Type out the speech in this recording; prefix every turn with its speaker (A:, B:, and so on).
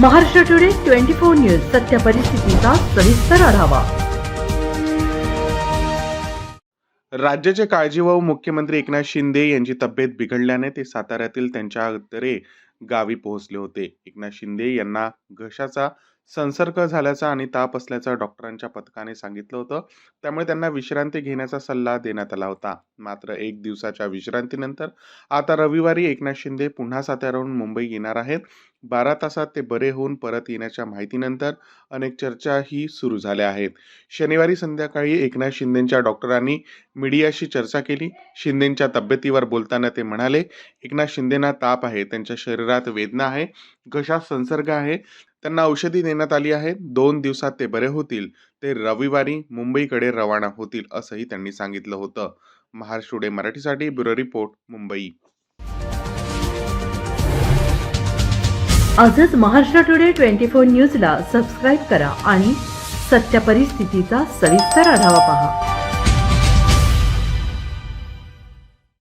A: Maharashtra today twenty four news सत्य परिस्थितीचा सविस्तर आढावा.
B: राज्याचे काळजीवाहू मुख्यमंत्री एकनाथ शिंदे यांची तब्येत बिघडल्याने ते साताऱ्यातील त्यांच्या दरे गावी पोहोचले होते. एकनाथ शिंदे यांना घशाचा संसर्ग झाल्याचा आणि ताप असल्याचं डॉक्टरांच्या पथकाने सांगितलं होतं. त्यामुळे त्यांना विश्रांती घेण्याचा सल्ला देण्यात आला होता. मात्र एक दिवसाच्या विश्रांतीनंतर आता रविवारी एकनाथ शिंदे पुन्हा साताऱ्याहून मुंबई येणार आहेत. बारा तासात ते बरे होऊन परत येण्याच्या माहितीनंतर अनेक चर्चाही सुरू झाल्या आहेत. शनिवारी संध्याकाळी एकनाथ शिंदेंच्या डॉक्टरांनी मीडियाशी चर्चा केली. शिंदेंच्या तब्येतीवर बोलताना ते म्हणाले एकनाथ शिंदेना ताप आहे त्यांच्या शरीरात वेदना आहे घशात संसर्ग आहे त्यांना औषधी देण्यात आली आहे. दोन दिवसात ते बरे होतील. ते रविवारी मुंबईकडे रवाना होतील असंही त्यांनी सांगितलं होतं. महाराष्ट्र टुडे मराठीसाठी ब्युरो रिपोर्ट मुंबई.
A: आजच महाराष्ट्र टुडे ट्वेंटी फोर न्यूजला सबस्क्राईब करा आणि सत्य परिस्थितीचा सविस्तर आढावा पहा.